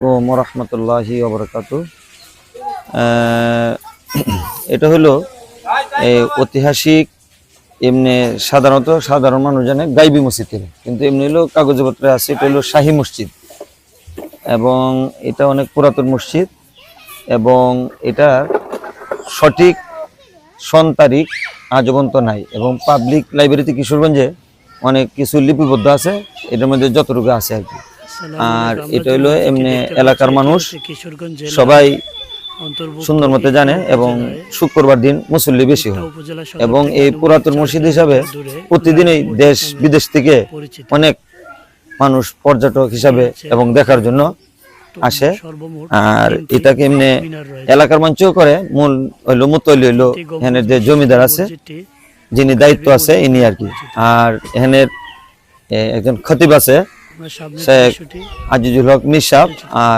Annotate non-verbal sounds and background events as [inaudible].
আলাইকুম রহমতুল্লাহি ওবরাকাত [clears throat] এটা হলো ঐতিহাসিক এমনি সাধারণত সাধারণ মানুষ জানে গাইবি মসজিদ। কিন্তু এমনি হলো কাগজপত্রে আছে, এটা হলো শাহী মসজিদ। এবং এটা অনেক পুরাতন মসজিদ এবং এটা সঠিক সন তারিখ আজ পর্যন্ত নাই এবং পাবলিক লাইব্রেরিতে কিশোরগঞ্জে অনেক কিছু লিপিবদ্ধ আছে, এটার মধ্যে যতটুকু আছে আর কি। আর এটা হলো এমনি এলাকার মানুষ সবাই সুন্দর মতো জানে এবং শুক্রবার দিন মুসল্লি বেশি হয়। এবং এই পুরাতন মসজিদ হিসাবে প্রতিদিনই দেশ বিদেশ থেকে অনেক মানুষ পর্যটক হিসাবে এবং দেখার জন্য আসে। আর এটাকে এমনি এলাকার মঞ্চও করে মূল হইল মুতলি হইল এখানে যে জমিদার আছে যিনি দায়িত্ব আছে ইনি আর কি। আর এখানের একজন খতিব আছে আজিজুল হক সাহেব আর